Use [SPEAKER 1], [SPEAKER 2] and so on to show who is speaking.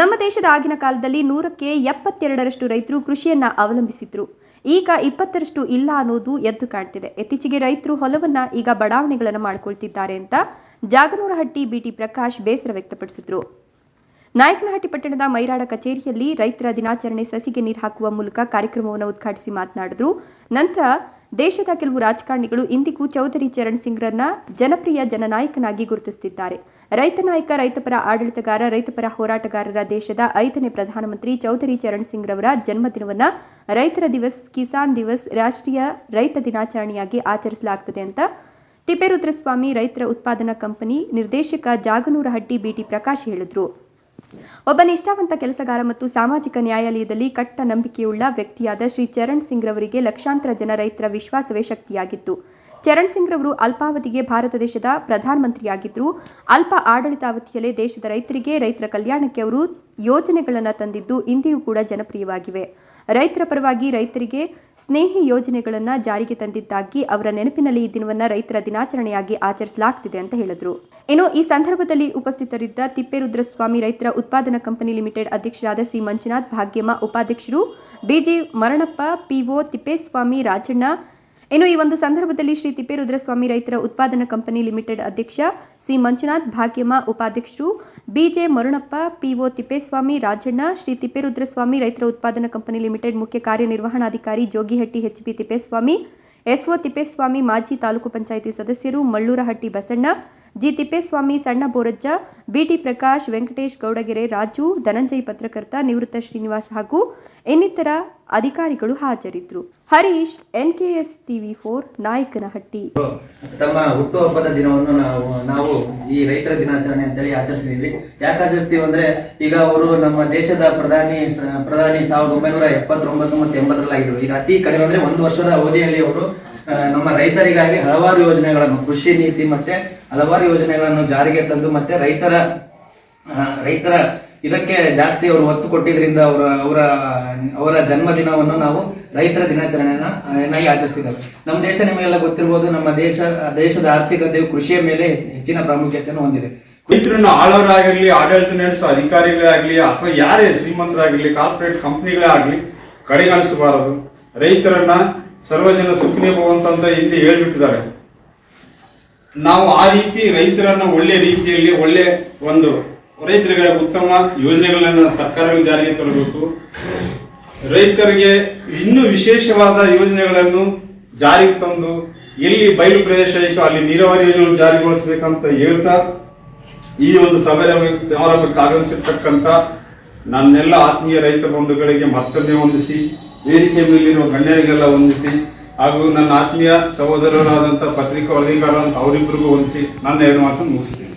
[SPEAKER 1] ನಮ್ಮ ದೇಶದ ಆಗಿನ ಕಾಲದಲ್ಲಿ ನೂರಕ್ಕೆ ಎಪ್ಪತ್ತೆರಡರಷ್ಟು ರೈತರು ಕೃಷಿಯನ್ನ ಅವಲಂಬಿಸಿದ್ರು. ಈಗ ಇಪ್ಪತ್ತರಷ್ಟು ಇಲ್ಲ ಅನ್ನೋದು ಎದ್ದು ಕಾಣ್ತಿದೆ. ಇತ್ತೀಚೆಗೆ ರೈತರು ಹೊಲವನ್ನ ಈಗ ಬಡಾವಣೆಗಳನ್ನು ಮಾಡ್ಕೊಳ್ತಿದ್ದಾರೆ ಅಂತ ಜಾಗನೂರಹಟ್ಟಿ ಬಿಟಿ ಪ್ರಕಾಶ್ ಬೇಸರ ವ್ಯಕ್ತಪಡಿಸಿದ್ರು. ನಾಯಕನಹಟ್ಟಿ ಪಟ್ಟಣದ ಮೈರಾಡ ಕಚೇರಿಯಲ್ಲಿ ರೈತರ ದಿನಾಚರಣೆ ಸಸಿಗೆ ನೀರು ಹಾಕುವ ಮೂಲಕ ಕಾರ್ಯಕ್ರಮವನ್ನು ಉದ್ಘಾಟಿಸಿ ಮಾತನಾಡಿದ್ರು. ನಂತರ ದೇಶದ ಕೆಲವು ರಾಜಕಾರಣಿಗಳು ಇಂದಿಗೂ ಚೌಧರಿ ಚರಣ್ ಸಿಂಗ್ರನ್ನ ಜನಪ್ರಿಯ ಜನನಾಯಕನಾಗಿ ಗುರುತಿಸುತ್ತಿದ್ದಾರೆ. ರೈತ ನಾಯಕ ರೈತಪರ ಆಡಳಿತಗಾರ ರೈತಪರ ಹೋರಾಟಗಾರರ ದೇಶದ ಐದನೇ ಪ್ರಧಾನಮಂತ್ರಿ ಚೌಧರಿ ಚರಣ್ ಸಿಂಗ್ ರವರ ಜನ್ಮದಿನವನ್ನ ರೈತರ ದಿವಸ್, ಕಿಸಾನ್ ದಿವಸ್, ರಾಷ್ಟ್ರೀಯ ರೈತ ದಿನಾಚರಣೆಯಾಗಿ ಆಚರಿಸಲಾಗುತ್ತದೆ ಅಂತ ತಿಪ್ಪೇರುದ್ರಸ್ವಾಮಿ ರೈತರ ಉತ್ಪಾದನಾ ಕಂಪನಿ ನಿರ್ದೇಶಕ ಜಾಗನೂರಹಟ್ಟಿ ಬಿಟಿ ಪ್ರಕಾಶ್ ಹೇಳಿದ್ರು. ಒಬ್ಬ ನಿಷ್ಠಾವಂತ ಕೆಲಸಗಾರ ಮತ್ತು ಸಾಮಾಜಿಕ ನ್ಯಾಯಾಲಯದಲ್ಲಿ ಕಟ್ಟ ನಂಬಿಕೆಯುಳ್ಳ ವ್ಯಕ್ತಿಯಾದ ಶ್ರೀ ಚರಣ್ ಸಿಂಗ್ ರವರಿಗೆ ಲಕ್ಷಾಂತರ ಜನ ರೈತರ ವಿಶ್ವಾಸವೇ ಶಕ್ತಿಯಾಗಿತ್ತು. ಚರಣ್ ಸಿಂಗ್ ರವರು ಅಲ್ಪಾವಧಿಗೆ ಭಾರತ ದೇಶದ ಪ್ರಧಾನಮಂತ್ರಿಯಾಗಿದ್ದರು. ಅಲ್ಪ ಆಡಳಿತಾವಧಿಯಲ್ಲೇ ದೇಶದ ರೈತರಿಗೆ ರೈತರ ಕಲ್ಯಾಣಕ್ಕೆ ಅವರು ಯೋಜನೆಗಳನ್ನು ತಂದಿದ್ದು ಇಂದಿಗೂ ಕೂಡ ಜನಪ್ರಿಯವಾಗಿವೆ. ರೈತರ ಪರವಾಗಿ ರೈತರಿಗೆ ಸ್ನೇಹಿ ಯೋಜನೆಗಳನ್ನು ಜಾರಿಗೆ ತಂದಿದ್ದಾಗಿ ಅವರ ನೆನಪಿನಲ್ಲಿ ಈ ದಿನವನ್ನು ರೈತರ ದಿನಾಚರಣೆಯಾಗಿ ಆಚರಿಸಲಾಗುತ್ತಿದೆ ಅಂತ ಹೇಳಿದ್ರು. ಇನ್ನು ಈ ಸಂದರ್ಭದಲ್ಲಿ ಉಪಸ್ಥಿತರಿದ್ದ ತಿಪ್ಪೇರುದ್ರಸ್ವಾಮಿ ರೈತರ ಉತ್ಪಾದನಾ ಕಂಪನಿ ಲಿಮಿಟೆಡ್ ಅಧ್ಯಕ್ಷರಾದ ಸಿ ಮಂಜುನಾಥ್, ಭಾಗ್ಯಮ್ಮ ಉಪಾಧ್ಯಕ್ಷರು ಬಿಜಿ ಮರಣಪ್ಪ ಪಿಒ ತಿಪ್ಪೇಸ್ವಾಮಿ, ರಾಜಣ್ಣ ಇನ್ನು ಈ ಒಂದು ಸಂದರ್ಭದಲ್ಲಿ ಶ್ರೀ ತಿಪ್ಪೇರುದ್ರಸ್ವಾಮಿ ರೈತರ ಉತ್ಪಾದನಾ ಕಂಪನಿ ಲಿಮಿಟೆಡ್ ಅಧ್ಯಕ್ಷ ಸಿ ಮಂಜುನಾಥ್ ಭಾಗ್ಯಮ್ಮ ಉಪಾಧ್ಯಕ್ಷರು, ಬಿಜೆ ಮರುಣಪ್ಪ, ಪಿಒ ತಿಪ್ಪೇಸ್ವಾಮಿ, ರಾಜಣ್ಣ, ಶ್ರೀ ತಿಪ್ಪೇರುದ್ರಸ್ವಾಮಿ ರೈತರ ಉತ್ಪಾದನಾ ಕಂಪನಿ ಲಿಮಿಟೆಡ್ ಮುಖ್ಯ ಕಾರ್ಯನಿರ್ವಹಣಾಧಿಕಾರಿ ಜೋಗಿಹಟ್ಟಿ ಎಚ್ಬಿ ತಿಪ್ಪೇಸ್ವಾಮಿ ಎಸ್ಒ ತಿಪ್ಪೇಸ್ವಾಮಿ, ಮಾಜಿ ತಾಲೂಕು ಪಂಚಾಯಿತಿ ಸದಸ್ಯರು ಮಳ್ಳೂರಹಟ್ಟಿ ಬಸಣ್ಣ ಜಿ ತಿಪ್ಪೇಸ್ವಾಮಿ, ಸಣ್ಣ ಬೋರಜ್ಜ, ಬಿಟಿ ಪ್ರಕಾಶ್, ವೆಂಕಟೇಶ್ ಗೌಡಗೆರೆ, ರಾಜು, ಧನಂಜಯ್ ಪತ್ರಕರ್ತ, ನಿವೃತ್ತ ಶ್ರೀನಿವಾಸ್ ಹಾಗೂ ಇನ್ನಿತರ ಅಧಿಕಾರಿಗಳು ಹಾಜರಿದ್ದರು. Harish N K S TV four, Nayakanahatti.
[SPEAKER 2] ತಮ್ಮ ಹುಟ್ಟುಹಬ್ಬದ ದಿನವನ್ನು ನಾವು ನಾವು ಈ ರೈತರ ದಿನಾಚರಣೆ ಅಂತೇಳಿ ಆಚರಿಸ್ತಿದ್ವಿ ಯಾಕೆ ಆಚರಿಸ್ತೀವಿ ಅಂದ್ರೆ, ಈಗ ಅವರು ನಮ್ಮ ದೇಶದ ಪ್ರಧಾನಿ ಪ್ರಧಾನಿ ಸಾವಿರದ ಒಂಬೈನೂರ ಎಪ್ಪತ್ತೊಂಬತ್ತು ಮತ್ತು ಎಂಬತ್ತರಲ್ಲಾಗಿದ್ರು ಈಗ ಅತಿ ಕಡಿಮೆ ಅಂದ್ರೆ ಒಂದು ವರ್ಷದ ಅವಧಿಯಲ್ಲಿ ಅವರು ನಮ್ಮ ರೈತರಿಗಾಗಿ ಹಲವಾರು ಯೋಜನೆಗಳನ್ನು, ಕೃಷಿ ನೀತಿ ಮತ್ತೆ ಹಲವಾರು ಯೋಜನೆಗಳನ್ನು ಜಾರಿಗೆ ತಂದು ಮತ್ತೆ ರೈತರ ರೈತರ ಇದಕ್ಕೆ ಜಾಸ್ತಿ ಅವರು ಒತ್ತು ಕೊಟ್ಟಿದ್ರಿಂದ ಅವರ ಅವರ ಅವರ ಜನ್ಮದಿನವನ್ನು ನಾವು ರೈತರ ದಿನಾಚರಣೆಯನ್ನ ಏನಾಗಿ ಆಚರಿಸ್ತಿದ್ದೇವೆ. ನಮ್ಮ ದೇಶ ನಿಮಗೆಲ್ಲ ಗೊತ್ತಿರಬಹುದು ನಮ್ಮ ದೇಶ, ದೇಶದ ಆರ್ಥಿಕತೆಯು ಕೃಷಿಯ ಮೇಲೆ ಹೆಚ್ಚಿನ ಪ್ರಾಮುಖ್ಯತೆಯನ್ನು ಹೊಂದಿದೆ.
[SPEAKER 3] ರೈತರನ್ನು ಆಳವರಾಗಲಿ ಆಡಳಿತ ನಡೆಸುವ ಅಧಿಕಾರಿಗಳೇ ಆಗಲಿ ಅಥವಾ ಯಾರೇ ಶ್ರೀಮಂತರಾಗಲಿ ಕಾರ್ಪೊರೇಟ್ ಕಂಪ್ನಿಗಳೇ ಆಗಲಿ ಕಡೆಗಣಿಸಬಾರದು. ರೈತರನ್ನ ಸರ್ವಜನ ಸುಖಿನೇ ಭವಂತಂತ ಹಿಂದೆ ಹೇಳ್ಬಿಟ್ಟಿದ್ದಾರೆ. ನಾವು ಆ ರೀತಿ ರೈತರನ್ನ ಒಳ್ಳೆ ರೀತಿಯಲ್ಲಿ ಒಳ್ಳೆ ಒಂದು ರೈತರಿಗೆ ಉತ್ತಮ ಯೋಜನೆಗಳನ್ನ ಸರ್ಕಾರಗಳು ಜಾರಿಗೆ ತರಬೇಕು. ರೈತರಿಗೆ ಇನ್ನೂ ವಿಶೇಷವಾದ ಯೋಜನೆಗಳನ್ನು ಜಾರಿಗೆ ತಂದು ಎಲ್ಲಿ ಬಯಲು ಪ್ರದೇಶ ಇತ್ತು ಅಲ್ಲಿ ನೀರಾವರಿ ಯೋಜನೆ ಜಾರಿಗೊಳಿಸಬೇಕಂತ ಹೇಳ್ತಾ ಈ ಒಂದು ಸಮಾರಂಭ ಸಮಾರಂಭಕ್ಕೆ ಆಗಮಿಸಿರ್ತಕ್ಕಂಥ ನನ್ನೆಲ್ಲ ಆತ್ಮೀಯ ರೈತ ಬಂಧುಗಳಿಗೆ ಮತ್ತೊಮ್ಮೆ ವಂದಿಸಿ ವೇದಿಕೆ ಮೇಲಿರುವ ಗಣ್ಯರಿಗೆಲ್ಲ ವಂದಿಸಿ ಹಾಗೂ ನನ್ನ ಆತ್ಮೀಯ ಸಹೋದರರಾದಂಥ ಪತ್ರಿಕಾ ವರದಿಗಾರ ಅವರಿಬ್ಬರಿಗೂ ವಂದಿಸಿ ನನ್ನ ಎರಡು ಮಾತು ಮುಗಿಸ್ತೀನಿ.